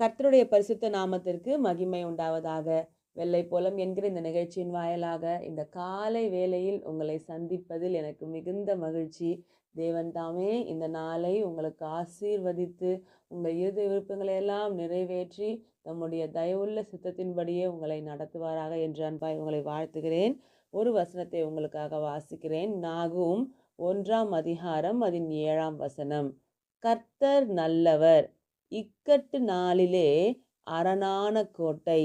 கர்த்தருடைய பரிசுத்த நாமத்திற்கு மகிமை உண்டாவதாக. வெள்ளை போலம் என்கிற இந்த நிகழ்ச்சியின் வாயிலாக இந்த காலை வேளையில் உங்களை சந்திப்பதில் எனக்கு மிகுந்த மகிழ்ச்சி. தேவன் தாமே இந்த நாளை உங்களுக்கு ஆசீர்வதித்து உங்கள் இறுதி விருப்பங்களை எல்லாம் நிறைவேற்றி தம்முடைய தயவுள்ள சித்தத்தின்படியே உங்களை நடத்துவாராக என்று அன்பாய் உங்களை வாழ்த்துகிறேன். ஒரு வசனத்தை உங்களுக்காக வாசிக்கிறேன். நாகும் ஒன்றாம் அதிகாரம் அதன் ஏழாம் வசனம். கர்த்தர் நல்லவர். இக்கட்டு நாளிலே அரணான கோட்டை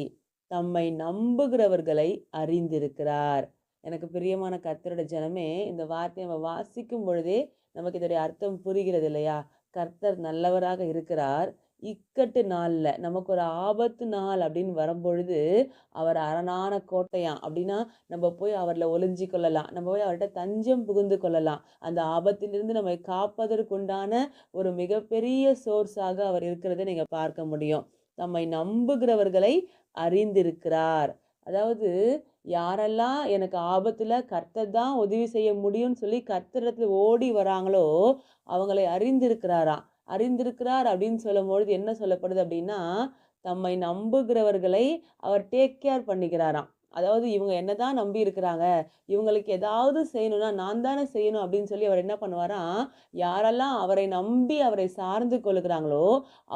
தம்மை நம்புகிறவர்களை அறிந்திருக்கிறார். எனக்கு பிரியமான கர்த்தரோட ஜனமே இந்த வார்த்தையை நம்ம வாசிக்கும் பொழுதே நமக்கு இதோடைய அர்த்தம் புரிகிறது இல்லையா கர்த்தர் நல்லவராக இருக்கிறார். இக்கட்டு நாளில் நமக்கு ஒரு ஆபத்து நாள் அப்படின்னு வரும்பொழுது அவர் அரணான கோட்டையாம் அப்படின்னா நம்ம போய் அவரில் ஒளிஞ்சு கொள்ளலாம். நம்ம போய் அவர்கிட்ட தஞ்சம் புகுந்து கொள்ளலாம். அந்த ஆபத்திலிருந்து நம்மை காப்பதற்குண்டான ஒரு மிகப்பெரிய சோர்ஸாக அவர் இருக்கிறத நீங்கள் பார்க்க முடியும். நம்மை நம்புகிறவர்களை அறிந்திருக்கிறார். அதாவது யாரெல்லாம் எனக்கு ஆபத்தில் கர்த்தர் தான் உதவி செய்ய முடியும்னு சொல்லி கர்த்தரத்தில் ஓடி வராங்களோ அவங்களை அறிந்திருக்கிறாராம். அறிந்திருக்கிறார் அப்படின்னு சொல்லும்பொழுது என்ன சொல்லப்படுது அப்படின்னா தம்மை நம்புகிறவர்களை அவர் டேக் கேர் பண்ணிக்கிறாராம். அதாவது இவங்க என்னதான் நம்பி இருக்கிறாங்க இவங்களுக்கு ஏதாவது செய்யணும்னா நான் தானே செய்யணும் அப்படின்னு சொல்லி அவர் என்ன பண்ணுவாராம் யாரெல்லாம் அவரை நம்பி அவரை சார்ந்து கொள்கிறாங்களோ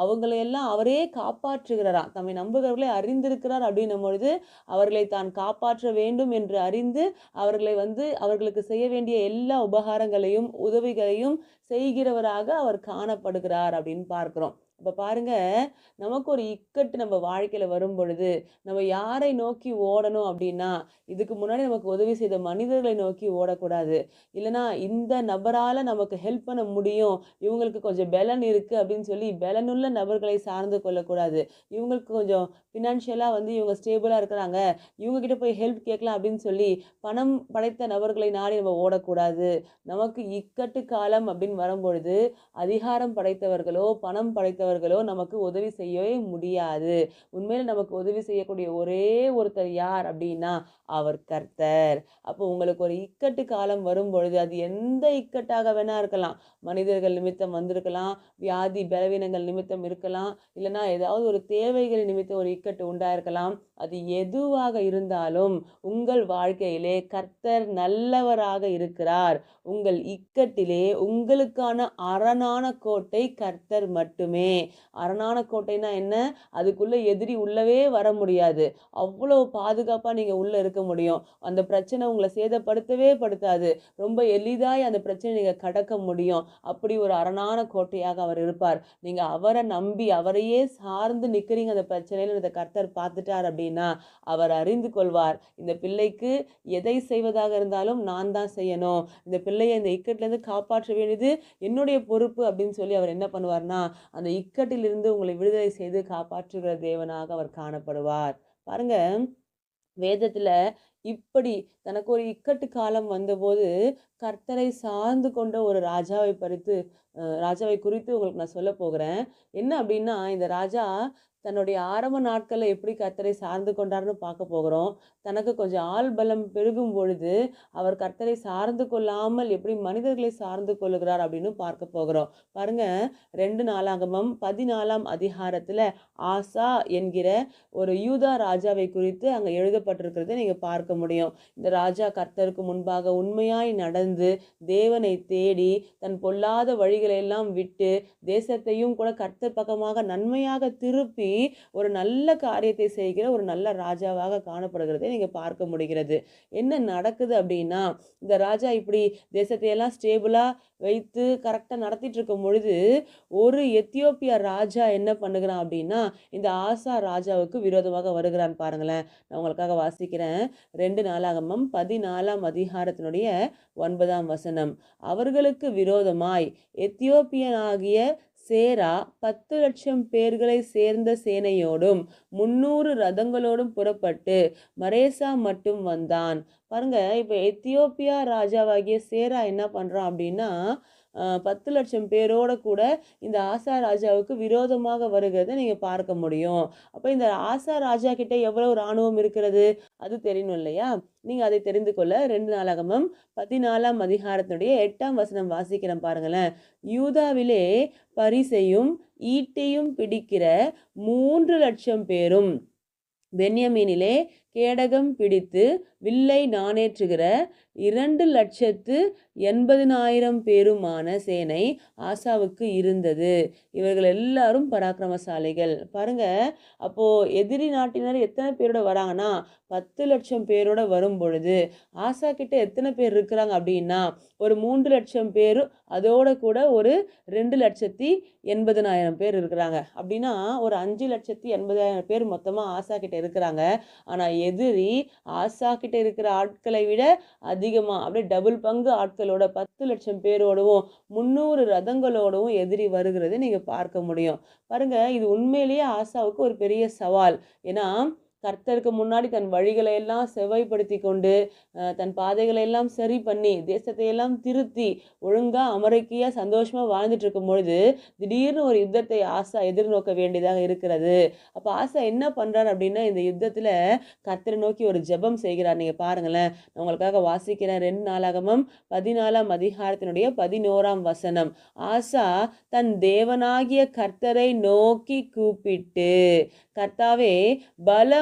அவங்களையெல்லாம் அவரே காப்பாற்றுகிறாராம் தம்மை நம்புகிறவர்களை அறிந்திருக்கிறார் அப்படின்னும் பொழுது அவர்களை தான் காப்பாற்ற வேண்டும் என்று அறிந்து அவர்களை வந்து அவர்களுக்கு செய்ய வேண்டிய எல்லா உபகாரங்களையும் உதவிகளையும் செய்கிறவராக அவர் காணப்படுகிறார் அப்படின்னு பார்க்குறோம். இப்போ பாருங்கள் நமக்கு ஒரு இக்கட்டு நம்ம வாழ்க்கையில் வரும் பொழுது நம்ம யாரை நோக்கி ஓடணும் அப்படின்னா இதுக்கு முன்னாடி நமக்கு உதவி செய்த மனிதர்களை நோக்கி ஓடக்கூடாது. இல்லைனா இந்த நபரால் நமக்கு ஹெல்ப் பண்ண முடியும். இவங்களுக்கு கொஞ்சம் பலன் இருக்குது அப்படின்னு சொல்லி பலனுள்ள நபர்களை சார்ந்து கொள்ளக்கூடாது. இவங்களுக்கு கொஞ்சம் ஃபினான்ஷியலாக வந்து இவங்க ஸ்டேபிளாக இருக்கிறாங்க. இவங்ககிட்ட போய் ஹெல்ப் கேட்கலாம் அப்படின்னு சொல்லி பணம் படைத்த நபர்களை நாடி நம்ம ஓடக்கூடாது. நமக்கு இக்கட்டு காலம் அப்படின்னு வரும்பொழுது அதிகாரம் படைத்தவர்களோ பணம் படைத்தவர்களோ நமக்கு உதவி செய்யவே முடியாது. உண்மையில் நமக்கு உதவி செய்யக்கூடிய ஒரே ஒருத்தர் யார் அப்படின்னா அவர் கர்த்தர். அப்போ உங்களுக்கு ஒரு இக்கட்டு காலம் வரும் பொழுது அது எந்த இக்கட்டாக வேணா இருக்கலாம். மனிதர்கள் நிமித்தம் வந்திருக்கலாம் வியாதி பலவீனங்கள் நிமித்தம் இருக்கலாம் இல்லைனா ஏதாவது ஒரு தேவைகள் நிமித்தம் ஒரு இக்கட்டு உண்டாயிருக்கலாம். அது எதுவாக இருந்தாலும் உங்கள் வாழ்க்கையிலே கர்த்தர் நல்லவராக இருக்கிறார். உங்கள் இக்கட்டிலே உங்களுக்கான அரணான கோட்டை கர்த்தர் மட்டுமே. அரணான கோட்டைனா என்ன? அதுக்குள்ளே எதிரி உள்ளவே வர முடியாது. அவ்வளோ பாதுகாப்பாக நீங்கள் உள்ளே இருக்க முடியும். அந்த பிரச்சனை உங்களை சேதப்படுத்தவே படுத்தாது. ரொம்ப எளிதாக அந்த பிரச்சனை நீங்கள் கடக்க முடியும். அப்படி ஒரு அரணான கோட்டையாக அவர் இருப்பார். நீங்கள் அவரை நம்பி அவரையே சார்ந்து நிற்கிறீங்க அந்த பிரச்சனையில். இந்த கர்த்தர் பார்த்துட்டார் அப்படின்னா அவர் அறிந்து கொள்வார். இந்த பிள்ளைக்கு எதை செய்வதாக இருந்தாலும் நான் தான் செய்யணும். இந்த பிள்ளையை இந்த இக்கட்லேருந்து காப்பாற்ற வேண்டியது என்னுடைய பொறுப்பு அப்படின்னு சொல்லி அவர் என்ன பண்ணுவார்னா அந்த இக்கட்டிலிருந்து உங்களை விடுதலை செய்து காப்பாற்றுகிற தேவனாக அவர் காணப்படுவார். பாருங்க வேதத்தில் இப்படி தனக்கு ஒரு இக்கட்டு காலம் வந்தபோது கர்த்தரை சார்ந்து கொண்ட ஒரு ராஜாவை பறித்து ராஜாவை குறித்து உங்களுக்கு நான் சொல்ல போகிறேன். என்ன அப்படின்னா இந்த ராஜா தன்னுடைய ஆரம்ப நாட்களில் எப்படி கர்த்தரை சார்ந்து கொண்டார்னு பார்க்க போகிறோம். தனக்கு கொஞ்சம் ஆள் பலம் பெருகும் பொழுது அவர் கர்த்தரை சார்ந்து கொள்ளாமல் எப்படி மனிதர்களை சார்ந்து கொள்ளுகிறார் அப்படின்னு பார்க்க போகிறோம். பாருங்க ரெண்டு நாளாகமம் பதினாலாம் அதிகாரத்தில் ஆசா என்கிற ஒரு யூதா ராஜாவை குறித்து அங்கே எழுதப்பட்டிருக்கிறத நீங்கள் பார்க்க முடியும். இந்த ராஜா கர்த்தருக்கு முன்பாக உண்மையாய் நடந்து தேவனை தேடி தன் பொல்லாத வழிகளை எல்லாம் விட்டு தேசத்தையும் கூட கர்த்தர் பக்கமாக நன்மையாக திருப்பி ஒரு நல்ல காரியத்தை செய்கிற ஒரு நல்ல ராஜாவாக காணப்படுகிறதை நீங்கள் பார்க்க முடிகிறது. என்ன நடக்குது அப்படின்னா இந்த ராஜா இப்படி தேசத்தையெல்லாம் ஸ்டேபிளாக வைத்து கரெக்டாக நடத்திட்டு இருக்கும் பொழுது ஒரு எத்தியோப்பியா ராஜா என்ன பண்ணுகிறான் அப்படின்னா இந்த ஆசா ராஜாவுக்கு விரோதமாக வருகிறான் பாருங்களேன். நான் உங்களுக்காக வாசிக்கிறேன். ரெண்டு நாளாகமம் பதினாலாம் அதிகாரத்தினுடைய ஒன்பதாம் வசனம். அவர்களுக்கு விரோதமாய் எத்தியோப்பியனாகிய சேரா பத்து லட்சம் பேர்களை சேர்ந்த சேனையோடும் முன்னூறு ரதங்களோடும் புறப்பட்டு மரேசா மட்டும் வந்தான். பாருங்க இப்போ எத்தியோப்பியா ராஜாவாகிய சேரா என்ன பண்ணுறான் அப்படின்னா பத்து லட்சம் பேரோட கூட இந்த ஆசா ராஜாவுக்கு விரோதமாக வருகிறதை நீங்கள் பார்க்க முடியும். அப்போ இந்த ஆசா ராஜா கிட்ட எவ்வளவு இராணுவம் இருக்கிறது? அது தெரியணும் இல்லையா? நீங்கள் அதை தெரிந்து கொள்ள ரெண்டு நாளாகமும் பதினாலாம் அதிகாரத்தினுடைய எட்டாம் வசனம் வாசிக்கிறேன் பாருங்களேன். யூதாவிலே பரிசையும் ஈட்டையும் பிடிக்கிற மூன்று லட்சம் பேரும் பென்யமீனிலே கேடகம் பிடித்து வில்லை நாணேற்றுகிற இரண்டு லட்சத்து எண்பதினாயிரம் பேருமான சேனை ஆசாவுக்கு இருந்தது. இவர்கள் எல்லாரும் பராக்கிரமசாலிகள். பாருங்க அப்போ எதிரி நாட்டினர் எத்தனை பேரோட வராங்கன்னா பத்து லட்சம் பேரோட வரும் பொழுது ஆசா கிட்ட எத்தனை பேர் இருக்கிறாங்க அப்படின்னா ஒரு மூன்று லட்சம் பேர் அதோட கூட ஒரு ரெண்டு லட்சத்தி எண்பதனாயிரம் பேர் இருக்கிறாங்க. அப்படின்னா ஒரு அஞ்சு லட்சத்தி எண்பதாயிரம் பேர் மொத்தமாக ஆசா கிட்ட இருக்கிறாங்க. ஆனால் எதிரி ஆசா கிட்ட இருக்கிற ஆட்களை விட அதிகமாக அப்படியே டபுள் பங்கு ஆட்களோட பத்து லட்சம் பேரோடவும் முந்நூறு ரதங்களோடவும் எதிரி வருகிறது நீங்கள் பார்க்க முடியும். பாருங்க இது உண்மையிலேயே ஆசாவுக்கு ஒரு பெரிய சவால். ஏன்னா கர்த்தருக்கு முன்னாடி தன் வழிகளை எல்லாம் செவ்வாய்ப்படுத்தி கொண்டு தன் பாதைகளை எல்லாம் சரி பண்ணி தேசத்தை எல்லாம் திருத்தி ஒழுங்கா அமரக்கியா சந்தோஷமா வாழ்ந்துட்டு இருக்கும் பொழுது திடீர்னு ஒரு யுத்தத்தை ஆசா எதிர்நோக்க வேண்டியதாக இருக்கிறது. அப்ப ஆசா என்ன பண்றார் அப்படின்னா இந்த யுத்தத்துல கர்த்தரை நோக்கி ஒரு ஜெபம் செய்கிறார். நீங்க பாருங்களேன் நான் உங்களுக்காக வாசிக்கிறேன் ரெண்டு நாளாகமும் பதினாலாம் அதிகாரத்தினுடைய பதினோராம் வசனம். ஆசா தன் தேவனாகிய கர்த்தரை நோக்கி கூப்பிட்டு கர்த்தாவே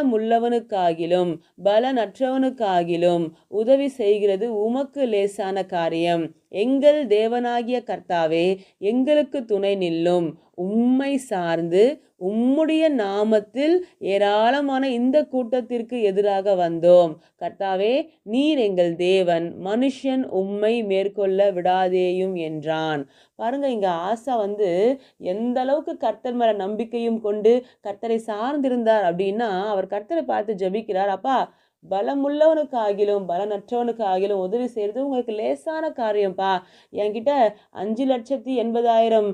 பலமுள்ளவனுக்காகிலும் பலனற்றவனுக்காகிலும் உதவி செய்கிறது உமக்கு லேசான காரியம். எங்கள் தேவனாகிய கர்த்தாவே எங்களுக்கு துணை நில்லும். உம்மை சார்ந்து உம்முடைய நாமத்தில் ஏராளமான இந்த கூட்டத்திற்கு எதிராக வந்தோம். கர்த்தாவே நீர் எங்கள் தேவன் மனுஷன் உம்மை மேற்கொள்ள விடாதேயும் என்றான். பாருங்க இங்க ஆசா வந்து எந்த அளவுக்கு கர்த்தர் மேல நம்பிக்கையும் கொண்டு கர்த்தரை சார்ந்திருந்தார் அப்படின்னா அவர் கர்த்தரை பார்த்து ஜெபிக்கிறார். அப்பா பலமுள்ளவனுக்கு ஆகிலும் பலனற்றவனுக்கு ஆகிலும் உதவி செய்கிறது உங்களுக்கு லேசான காரியம்ப்பா என்கிட்ட அஞ்சு லட்சத்தி எண்பதாயிரம்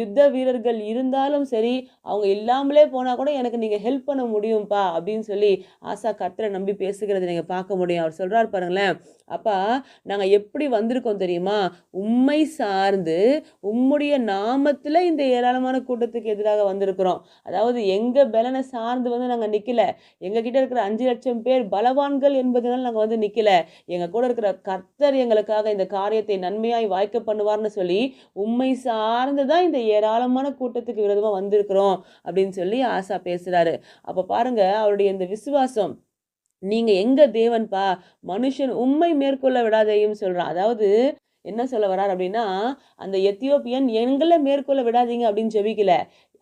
யுத்த வீரர்கள் இருந்தாலும் சரி அவங்க இல்லாமலே போனால் கூட எனக்கு நீங்கள் ஹெல்ப் பண்ண முடியும்ப்பா அப்படின்னு சொல்லி ஆசா கர்த்தரை நம்பி பேசுகிறத நீங்கள் பார்க்க முடியும். அவர் சொல்கிறார் பாருங்களேன் அப்பா நாங்கள் எப்படி வந்திருக்கோம் தெரியுமா? உண்மை சார்ந்து உம்முடைய நாமத்தில் இந்த ஏராளமான கூட்டத்துக்கு எதிராக வந்திருக்கிறோம். அதாவது எங்கள் பலனை சார்ந்து வந்து நாங்கள் நிற்கல எங்ககிட்ட இருக்கிற அஞ்சு லட்சம் பேர் பலவான்கள் என்பதனால் நாங்கள் வந்து நிற்கல எங்கள் கூட இருக்கிற கர்த்தர் எங்களுக்காக இந்த காரியத்தை நன்மையாய் வாய்க்க பண்ணுவார்னு சொல்லி உண்மை சார்ந்து தான் இந்த ஏராளமான கூட்டத்துக்கு விரோதமாக வந்திருக்கிறோம் அப்படின்னு சொல்லி ஆசா பேசுகிறாரு அப்போ பாருங்க அவருடைய இந்த விசுவாசம் நீங்கள் எங்கள் தேவன்பா? மனுஷன் உண்மை மேற்கொள்ள விடாதையும் சொல்கிறான் அதாவது என்ன சொல்ல வரார் அப்படின்னா அந்த எத்தியோப்பியன் எங்களை மேற்கொள்ள விடாதீங்க அப்படின்னு ஜெபிக்கல.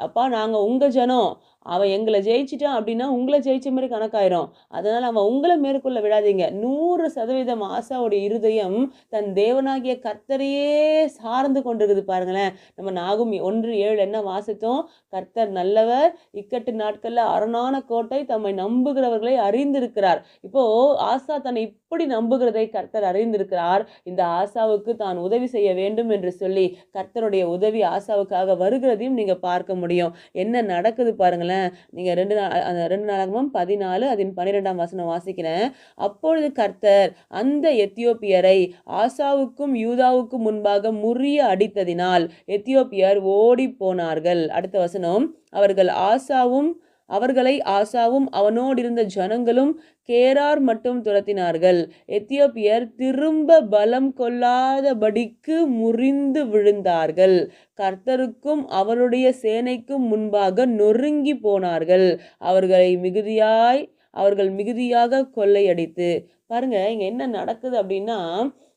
அப்பா நாங்கள் உங்கள் ஜனம். அவன் எங்களை ஜெயிச்சிட்டான் அப்படின்னா உங்களை ஜெயிச்ச மாதிரி கணக்காயிரும். அதனால் அவன் உங்களை மேற்கொள்ள விடாதீங்க. நூறு சதவீதம் ஆசாவுடைய இருதயம் தன் தேவனாகிய கர்த்தரையே சார்ந்து கொண்டிருக்குது பாருங்களேன். நம்ம நாகும் ஒன்று ஏழு என்ன வாசித்தோம்? கர்த்தர் நல்லவர். இக்கட்டு நாட்களில் அரணான கோட்டை தம்மை நம்புகிறவர்களை அறிந்திருக்கிறார். இப்போ ஆசா தன்னை இப்படி நம்புகிறதை கர்த்தர் அறிந்திருக்கிறார். இந்த ஆசாவுக்கு தான் உதவி செய்ய வேண்டும் என்று சொல்லி கர்த்தருடைய உதவி ஆசாவுக்காக வருகிறதையும் நீங்கள் பார்க்க முடியும். முடியும். என்ன நடக்குது பாருங்களேன். நீங்கள் ரெண்டு நாள் அந்த ரெண்டு நாளாகவும் பதினாலு அதன் பன்னிரெண்டாம் வசனம் வாசிக்கிறேன். அப்பொழுது கர்த்தர் அந்த எத்தியோப்பியரை ஆசாவுக்கும் யூதாவுக்கும் முன்பாக முறிய அடித்ததினால் எத்தியோப்பியர் ஓடி போனார்கள் அடுத்த வசனம் அவர்கள் ஆசாவும் அவர்களை ஆசாவும் அவனோடிருந்த ஜனங்களும் கேரார் மட்டும் துரத்தினார்கள். எத்தியோப்பியர் திரும்ப பலம் கொள்ளாதபடிக்கு முறிந்து விழுந்தார்கள். கர்த்தருக்கும் அவருடைய சேனைக்கும் முன்பாக நொறுங்கி போனார்கள். அவர்களை மிகுதியாய் அவர்கள் மிகுதியாக கொள்ளையடித்து. பாருங்க இங்க என்ன நடக்குது அப்படின்னா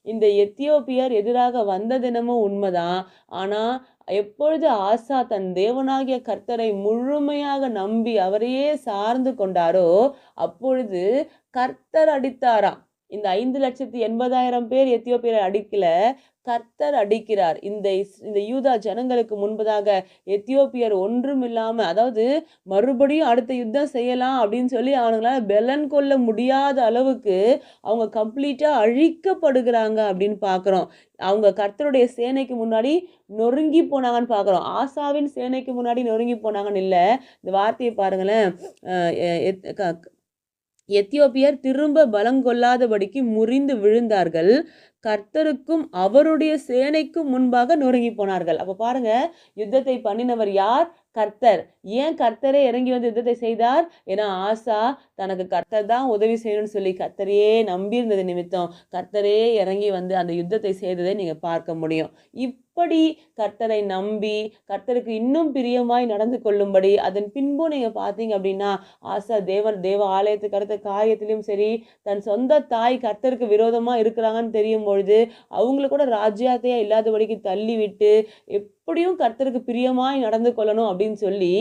இந்த எத்தியோப்பியர் எதிராக வந்த தினமும் உண்மைதான். ஆனால் எப்பொழுது ஆசா தன் தேவனாகிய கர்த்தரை முழுமையாக நம்பி அவரையே சார்ந்து கொண்டாரோ அப்பொழுது கர்த்தர் அடித்தாராம். இந்த ஐந்து லட்சத்தி எண்பதாயிரம் பேர் எத்தியோப்பியரை அடிக்கல கர்த்தர் அடிக்கிறார். இந்த இந்த யூதா ஜனங்களுக்கு முன்பதாக எத்தியோப்பியர் ஒன்றும் இல்லாம அதாவது மறுபடியும் அடுத்த யுத்தம் செய்யலாம் அப்படின்னு சொல்லி அவங்களால பெலன் கொள்ள முடியாத அளவுக்கு அவங்க கம்ப்ளீட்டா அழிக்கப்படுகிறாங்க அப்படின்னு பார்க்குறோம் அவங்க கர்த்தருடைய சேனைக்கு முன்னாடி நொறுங்கி போனாங்கன்னு பார்க்குறோம் ஆசாவின் சேனைக்கு முன்னாடி நொறுங்கி போனாங்கன்னு இல்லை. இந்த வார்த்தையை பாருங்களேன். எத்- க- எத்தியோப்பியர் திரும்ப பலங்கொள்ளாதபடிக்கு முறிந்து விழுந்தார்கள். கர்த்தருக்கும் அவருடைய சேனைக்கும் முன்பாக நொறுங்கி போனார்கள். அப்போ பாருங்க யுத்தத்தை பண்ணினவர் யார்? கர்த்தர். ஏன் கர்த்தரே இறங்கி வந்து யுத்தத்தை செய்தார்? ஏன்னா ஆசா தனக்கு கர்த்தர் தான் உதவி செய்யணும்னு சொல்லி கர்த்தரையே நம்பியிருந்தது நிமித்தம். கர்த்தரே இறங்கி வந்து அந்த யுத்தத்தை செய்ததை நீங்கள் பார்க்க முடியும். இப் அப்படி கர்த்தரை நம்பி கர்த்தருக்கு இன்னும் பிரியமாய் நடந்து கொள்ளும்படி அதன் பின்பும் நீங்கள் பார்த்தீங்க அப்படின்னா ஆசா தேவன் தேவ ஆலயத்துக்கு அடுத்த காரியத்திலும் சரி தன் சொந்த தாய் கர்த்தருக்கு விரோதமாக இருக்கிறாங்கன்னு தெரியும் பொழுது அவங்கள கூட ராஜ்யாத்தையாக இல்லாதபடிக்கு தள்ளி விட்டு எப்படியும் கர்த்தருக்கு பிரியமாய் நடந்து கொள்ளணும் அப்படின்னு சொல்லி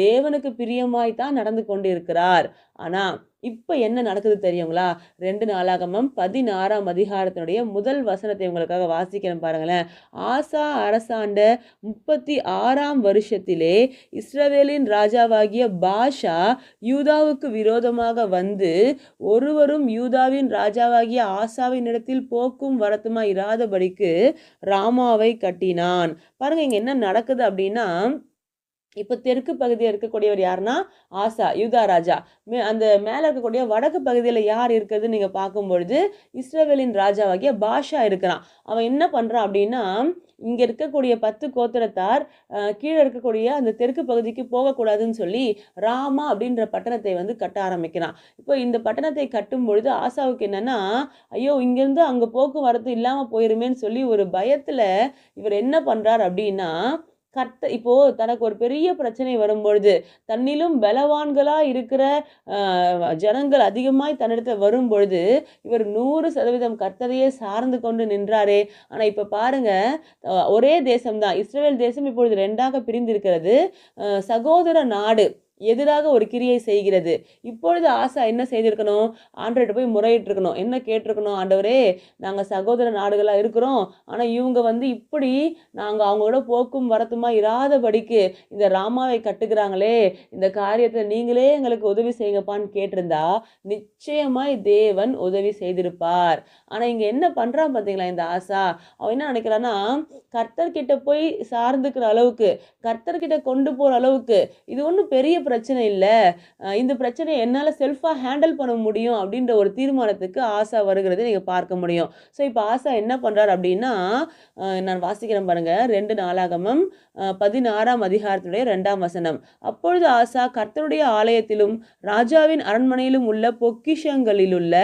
தேவனுக்கு பிரியமாய் தான் நடந்து கொண்டு இருக்கிறார் ஆனால் இப்போ என்ன நடக்குது தெரியுங்களா? ரெண்டு நாளாகமம் பதினாறாம் அதிகாரத்தினுடைய முதல் வசனத்தை உங்களுக்காக வாசிக்கிறேன் பாருங்களேன். ஆசா அரசாண்ட முப்பத்தி ஆறாம் வருஷத்திலே இஸ்ரவேலின் ராஜாவாகிய பாஷா யூதாவுக்கு விரோதமாக வந்து ஒருவரும் யூதாவின் ராஜாவாகிய ஆசாவின் இடத்தில் போக்கும் வரத்துமா இராதபடிக்கு ராமாவை கட்டினான். பாருங்க இங்கே என்ன நடக்குது அப்படின்னா இப்போ தெற்கு பகுதியில் இருக்கக்கூடியவர் யாருன்னா? ஆசா யூதா ராஜா. மே அந்த மேலே இருக்கக்கூடிய வடக்கு பகுதியில் யார் இருக்குதுன்னு நீங்கள் பார்க்கும்பொழுது இஸ்ரேவேலின் ராஜாவாகிய பாஷா இருக்கிறான். அவன் என்ன பண்ணுறான் அப்படின்னா இங்கே இருக்கக்கூடிய பத்து கோத்திரத்தார் கீழே இருக்கக்கூடிய அந்த தெற்கு பகுதிக்கு போகக்கூடாதுன்னு சொல்லி ராமா அப்படின்ற பட்டணத்தை வந்து கட்ட ஆரம்பிக்கிறான். இப்போ இந்த பட்டணத்தை கட்டும் பொழுது ஆசாவுக்கு என்னன்னா ஐயோ இங்கேருந்து அங்கே போக்குவரத்து இல்லாமல் போயிருமேன்னு சொல்லி ஒரு பயத்தில் இவர் என்ன பண்ணுறார் அப்படின்னா கர்த்த இப்போ தனக்கு ஒரு பெரிய பிரச்சனை வரும்பொழுது தன்னிலும் பலவான்களா இருக்கிற ஜனங்கள் அதிகமாய் தன்னிடத்தில் வரும் பொழுது இவர் நூறு சதவீதம் கர்த்தரையே சார்ந்து கொண்டு நின்றாரே. ஆனால் இப்போ பாருங்க ஒரே தேசம்தான். இஸ்ரேல் தேசம் இப்பொழுது ரெண்டாக பிரிந்திருக்கிறது. சகோதர நாடு எதிராக ஒரு கிரியை செய்கிறது. இப்பொழுது ஆசா என்ன செய்திருக்கணும்? ஆண்டவர்கிட்ட போய் முறையிட்டிருக்கணும். என்ன கேட்டிருக்கணும்? ஆண்டவரே நாங்கள் சகோதர நாடுகளாக இருக்கிறோம். ஆனால் இவங்க வந்து இப்படி நாங்கள் அவங்களோட போக்கும் வரத்துமா இராதபடிக்கு இந்த ராமாவை கட்டுக்கிறாங்களே இந்த காரியத்தை நீங்களே எங்களுக்கு உதவி செய்யுங்கப்பான்னு கேட்டிருந்தா நிச்சயமாய் தேவன் உதவி செய்திருப்பார். ஆனால் இங்கே என்ன பண்ணுறான் பார்த்தீங்களா இந்த ஆசா? அவன் என்ன நினைக்கிறான்னா கர்த்தர்கிட்ட போய் சார்ந்துக்கிற அளவுக்கு கர்த்தர்கிட்ட கொண்டு போகிற அளவுக்கு இது ஒன்றும் பெரிய பிரச்சனை இல்லை. இந்த பிரச்சனையை என்னால் செல்ஃபாக ஹேண்டில் பண்ண முடியும் அப்படின்ற ஒரு தீர்மானத்துக்கு ஆசா வருகிறதை நீங்கள் பார்க்க முடியும். ஸோ இப்போ ஆசா என்ன பண்ணுறார் அப்படின்னா நான் வாசிக்கிறேன் பாருங்கள் ரெண்டு நாளாகமம் பதினாறாம் அதிகாரத்தினுடைய ரெண்டாம் வசனம். அப்பொழுது ஆசா கர்த்தருடைய ஆலயத்திலும் ராஜாவின் அரண்மனையிலும் உள்ள பொக்கிஷங்களிலுள்ள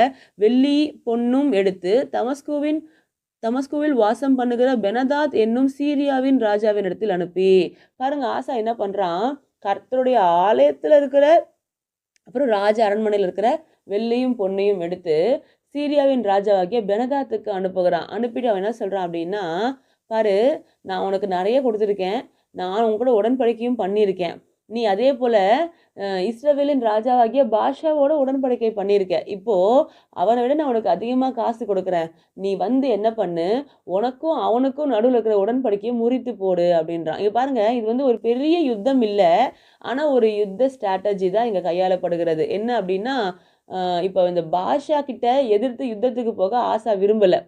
வெள்ளி பொன்னும் எடுத்து தமஸ்குவின் தமஸ்குவில் வாசம் பண்ணுகிற பெனதாத் என்னும் சீரியாவின் ராஜாவின் இடத்தில் அனுப்பி. பாருங்க ஆசா என்ன பண்ணுறான் கர்த்தருடைய ஆலயத்தில் இருக்கிற அப்புறம் ராஜ அரண்மனையில் இருக்கிற வெள்ளியும் பொன்னையும் எடுத்து சீரியாவின் ராஜாவாகிய பெனதாத்துக்கு அனுப்புகிறான். அனுப்பிட்டு அவன் என்ன சொல்கிறான் அப்படின்னா பாரு நான் உனக்கு நிறைய கொடுத்துருக்கேன். நான் உன் கூட உடன்படிக்கையும் பண்ணியிருக்கேன். நீ அதே போல் இஸ்ரவேலின் ராஜாவாகிய பாஷாவோட உடன்படிக்கை பண்ணியிருக்க. இப்போது அவனை விட நான் உனக்கு அதிகமாக காசு கொடுக்குறேன். நீ வந்து என்ன பண்ணு? உனக்கும் அவனுக்கும் நடுவில் இருக்கிற உடன்படிக்கையை முறித்து போடு அப்படின்றான். இங்கே பாருங்கள் இது வந்து ஒரு பெரிய யுத்தம் இல்லை. ஆனால் ஒரு யுத்த ஸ்ட்ராட்டஜி தான் இங்கே கையாளப்படுகிறது. என்ன அப்படின்னா இப்போ இந்த பாஷா கிட்ட எதிர்த்து யுத்தத்துக்கு போக ஆசா விரும்பலை.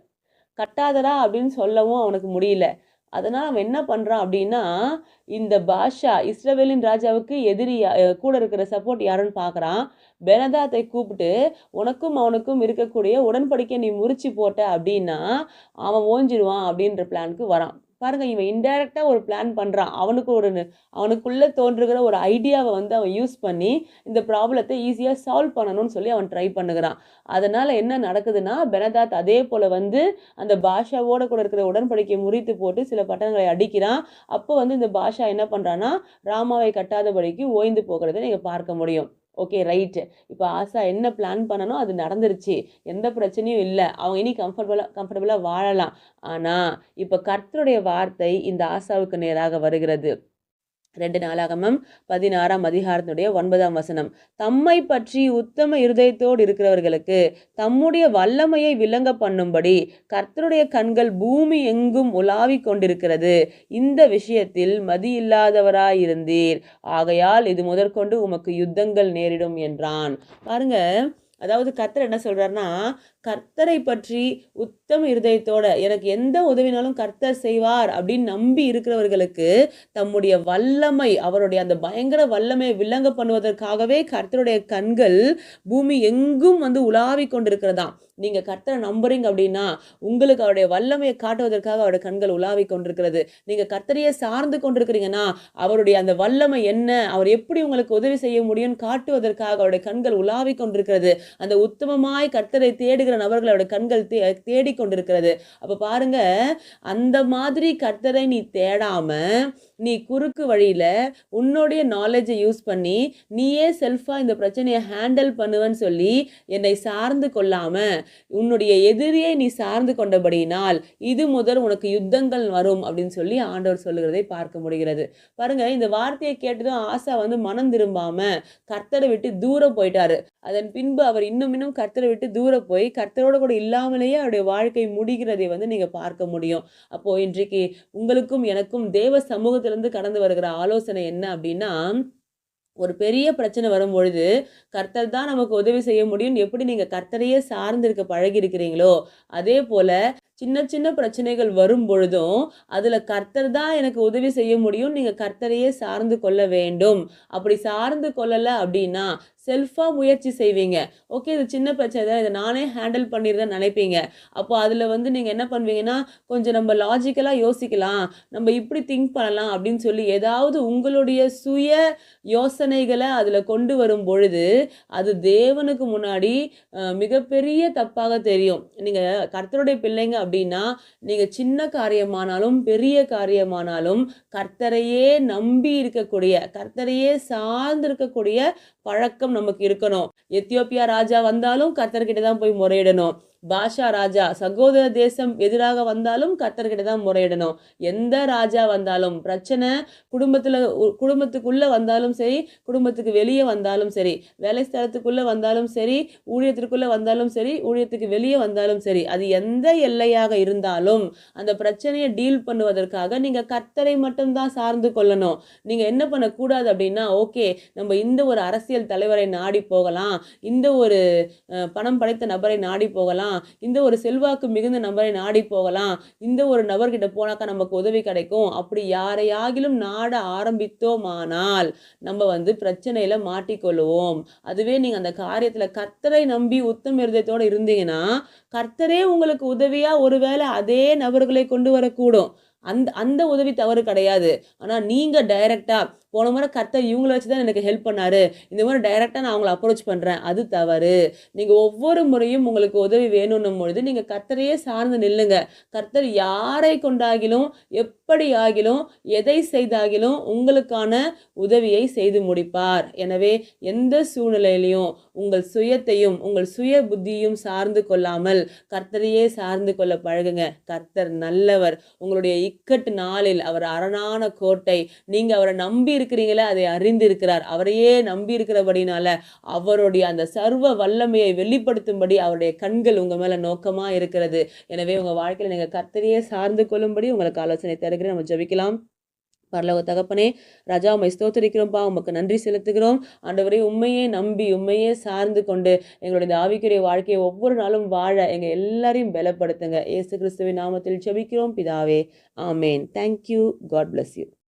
கட்டாதடா அப்படின்னு சொல்லவும் அவனுக்கு முடியல. அதனால் அவன் என்ன பண்ணுறான் அப்படின்னா இந்த பாஷா இஸ்ரவேலின் ராஜாவுக்கு எதிரி கூட இருக்கிற சப்போர்ட் யாருன்னு பார்க்குறான் பெனதாத்தை கூப்பிட்டு உனக்கும் அவனுக்கும் இருக்கக்கூடிய உடன்படிக்கை நீ முறிச்சு போட்ட அப்படின்னா அவன் ஓஞ்சிருவான் அப்படின்ற பிளானுக்கு வரான். பாருங்க இவன் இன்டைரக்டா ஒரு பிளான் பண்ணுறான் அவனுக்கு ஒரு அவனுக்குள்ளே தோன்றுகிற ஒரு ஐடியாவை வந்து அவன் யூஸ் பண்ணி இந்த ப்ராப்ளத்தை ஈஸியாக சால்வ் பண்ணணும்னு சொல்லி அவன் ட்ரை பண்ணுகிறான். அதனால் என்ன நடக்குதுன்னா பெனதாத் அதே போல் வந்து அந்த பாஷாவோட கூட இருக்கிற உடன்படிக்கை முறித்து போட்டு சில பட்டணங்களை அடிக்கிறான். அப்போ வந்து இந்த பாஷா என்ன பண்ணுறான்னா ராமாவை கட்டாதபடிக்கு ஓய்ந்து போகிறதை நீங்கள் பார்க்க முடியும். ஓகே ரைட்டு இப்போ ஆசா என்ன பிளான் பண்ணனோ அது நடந்துருச்சு. எந்த பிரச்சனையும் இல்லை. அவங்க இனி கம்ஃபர்டபுளாக கம்ஃபர்டபுளாக வாழலாம். ஆனால் இப்போ கர்த்தருடைய வார்த்தை இந்த ஆசாவுக்கு நேராக வருகிறது. ரெண்டு நாளாகமம் பதினாறாம் அதிகாரத்தினுடைய ஒன்பதாம் வசனம். தம்மை பற்றி உத்தம இருதயத்தோடு இருக்கிறவர்களுக்கு தம்முடைய வல்லமையை விளங்க பண்ணும்படி கர்த்தருடைய கண்கள் பூமி எங்கும் உலாவிக் கொண்டிருக்கிறது. இந்த விஷயத்தில் மதியில்லாதவராயிருந்தீர். ஆகையால் இது முதற்கொண்டு உமக்கு யுத்தங்கள் நேரிடும் என்றான். பாருங்க அதாவது கர்த்தர் என்ன சொல்றாருன்னா கர்த்தரை பற்றி உத்தம இருதயத்தோட எனக்கு எந்த உதவினாலும் கர்த்தர் செய்வார் அப்படின்னு நம்பி இருக்கிறவர்களுக்கு தம்முடைய வல்லமை அவருடைய அந்த பயங்கர வல்லமையை விளங்க பண்ணுவதற்காகவே கர்த்தருடைய கண்கள் பூமி எங்கும் வந்து உலாவிக் கொண்டிருக்கிறதாம். நீங்க கர்த்தரை நம்புறீங்க அப்படின்னா உங்களுக்கு அவருடைய வல்லமையை காட்டுவதற்காக அவருடைய கண்கள் உலாவிக் கொண்டிருக்கிறது. நீங்க கர்த்தரையே சார்ந்து கொண்டிருக்கிறீங்கன்னா அவருடைய அந்த வல்லமை என்ன அவர் எப்படி உங்களுக்கு உதவி செய்ய முடியும்னு காட்டுவதற்காக அவருடைய கண்கள் உலாவிக் கொண்டிருக்கிறது. அந்த உத்தமமாய் கர்த்தரை தேடுகிற நபர்கள் நபர்களோட கண்கள் தே தேடிக் கொண்டிருக்கிறது அப்ப பாருங்க அந்த மாதிரி கர்த்தரை நீ தேடாம நீ குறுக்கு வழியில் உன்னுடைய நாலேஜை யூஸ் பண்ணி நீயே செல்ஃபாக இந்த பிரச்சனையை ஹேண்டில் பண்ணுவேன்னு சொல்லி என்னை சார்ந்து கொள்ளாமல் உன்னுடைய எதிரியை நீ சார்ந்து கொண்டபடியினால் இது முதல் உனக்கு யுத்தங்கள் வரும் அப்படின்னு சொல்லி ஆண்டவர் சொல்லுகிறதை பார்க்க முடிகிறது. பாருங்கள் இந்த வார்த்தையை கேட்டதும் ஆசா வந்து மனம் திரும்பாமல் கர்த்தரை விட்டு தூரம் போயிட்டாரு. அதன் பின்பு அவர் இன்னும் இன்னும் கர்த்தரை விட்டு தூரம் போய் கர்த்தரோட கூட இல்லாமலேயே அவருடைய வாழ்க்கை முடிகிறதை வந்து நீங்கள் பார்க்க முடியும். அப்போது இன்றைக்கு உங்களுக்கும் எனக்கும் தேவ குடும்பத்திலேருந்து கடந்து வருகிற ஆலோசனை என்ன அப்படின்னா ஒரு பெரிய பிரச்சனை வரும் பொழுது கர்த்தர் தான் நமக்கு உதவி செய்ய முடியும் எப்படி நீங்க கர்த்தரையே சார்ந்திருக்க பழகி இருக்கிறீங்களோ அதே போல சின்ன சின்ன பிரச்சனைகள் வரும் பொழுதும் அதில் கர்த்தர் தான் எனக்கு உதவி செய்ய முடியும். நீங்கள் கர்த்தரையே சார்ந்து கொள்ள வேண்டும். அப்படி சார்ந்து கொள்ளலை அப்படின்னா செல்ஃபாக முயற்சி செய்வீங்க. ஓகே இது சின்ன பிரச்சனை தான். இதை நானே ஹேண்டில் பண்ணிடுறேன் நினைப்பீங்க. அப்போ அதில் வந்து நீங்கள் என்ன பண்ணுவீங்கன்னா கொஞ்சம் நம்ம லாஜிக்கலாக யோசிக்கலாம். நம்ம இப்படி திங்க் பண்ணலாம் அப்படின்னு சொல்லி ஏதாவது உங்களுடைய சுய யோசனைகளை அதில் கொண்டு வரும் பொழுது அது தேவனுக்கு முன்னாடி மிகப்பெரிய தப்பாக தெரியும். நீங்கள் கர்த்தருடைய பிள்ளைங்க அப்படின்னா நீங்கள் சின்ன காரியமானாலும் பெரிய காரியமானாலும் கர்த்தரையே நம்பி இருக்கக்கூடிய கர்த்தரையே சார்ந்து இருக்கக்கூடிய பழக்கம் நமக்கு இருக்கணும். எத்தியோப்பியா ராஜா வந்தாலும் கர்த்தர்கிட்ட தான் போய் முறையிடணும். பாஷா ராஜா சகோதர தேசம் எதிராக வந்தாலும் கத்தர்கிட்ட தான் முறையிடணும். எந்த ராஜா வந்தாலும் பிரச்சனை குடும்பத்தில் உ- வந்தாலும் சரி குடும்பத்துக்கு வெளியே வந்தாலும் சரி வேலை ஸ்தலத்துக்குள்ளே வந்தாலும் சரி ஊழியத்திற்குள்ளே வந்தாலும் சரி ஊழியத்துக்கு வெளியே வந்தாலும் சரி அது எந்த எல்லையாக இருந்தாலும் அந்த பிரச்சனையை டீல் பண்ணுவதற்காக நீங்கள் கத்தரை மட்டும்தான் சார்ந்து கொள்ளணும். நீங்கள் என்ன பண்ணக்கூடாது அப்படின்னா ஓகே நம்ம இந்த ஒரு அரசியல் தலைவரை நாடி போகலாம் இந்த ஒரு பணம் படைத்த நபரை நாடி போகலாம் இந்த ஒரு செல்வாக்கு மிகுந்த நபரை நாடி போகலாம். இந்த ஒரு நபர்கிட்ட போனாக்கா நமக்கு உதவி கிடைக்கும். அப்படி யாரையாகிலும் நாட ஆரம்பித்தோமானால் நம்ம வந்து பிரச்சனையில் மாட்டிக்கொள்வோம் அதுவே நீங்கள் அந்த காரியத்தில் கர்த்தரை நம்பி உத்தம இருதயத்தோடு இருந்தீங்கன்னா கர்த்தரே உங்களுக்கு உதவியாக ஒருவேளை அதே நபர்களை கொண்டு வரக்கூடும். அந்த அந்த உதவி தவறு கிடையாது. ஆனால் நீங்கள் டைரெக்டாக போன முறை கர்த்தர் இவங்கள வச்சு தான் எனக்கு ஹெல்ப் பண்ணாரு. இந்த மாதிரி டைரெக்டாக நான் அவங்கள அப்ரோச் பண்ணுறேன் அது தவறு. நீங்கள் ஒவ்வொரு முறையும் உங்களுக்கு உதவி வேணும்னும் பொழுது நீங்கள் கர்த்தரையே சார்ந்து நில்லுங்க. கர்த்தர் யாரை கொண்டாகிலும் எப்படி ஆகிலும் எதை செய்தாகிலும் உங்களுக்கான உதவியை செய்து முடிப்பார். எனவே எந்த சூழ்நிலையிலையும் உங்கள் சுயத்தையும் உங்கள் சுய புத்தியும் சார்ந்து கொள்ளாமல் கர்த்தரையே சார்ந்து கொள்ள பழகுங்க. கர்த்தர் நல்லவர். உங்களுடைய இக்கட்டு நாளில் அவர் அரணான கோட்டை நீங்கள் அவரை நம்பி இருக்கிறீங்களே அதை அறிந்திருக்கிறார். அவரையே நம்பி இருக்கிறபடினால அவருடைய அந்த சர்வ வல்லமையை வெளிப்படுத்தும்படி அவருடைய கண்கள் உங்கள் மேலே நோக்கமாக இருக்கிறது. எனவே உங்கள் வாழ்க்கையில் நீங்கள் கர்த்தரையே சார்ந்து கொள்ளும்படி உங்களுக்கு ஆலோசனை தருகிறேன். நம்ம ஜபிக்கலாம். பரலோக தகப்பனே ராஜா உம்மை ஸ்தோத்தரிக்கிறோம்ப்பா உமக்கு நன்றி செலுத்துகிறோம். ஆண்டவரே உண்மையே நம்பி உண்மையே சார்ந்து கொண்டு எங்களுடைய ஆவிக்குரிய வாழ்க்கையை ஒவ்வொரு நாளும் வாழ எங்கள் எல்லாரையும் பலப்படுத்துங்க. இயேசு கிறிஸ்துவின் நாமத்தில் செபிக்கிறோம் பிதாவே ஆமேன். Thank you God bless you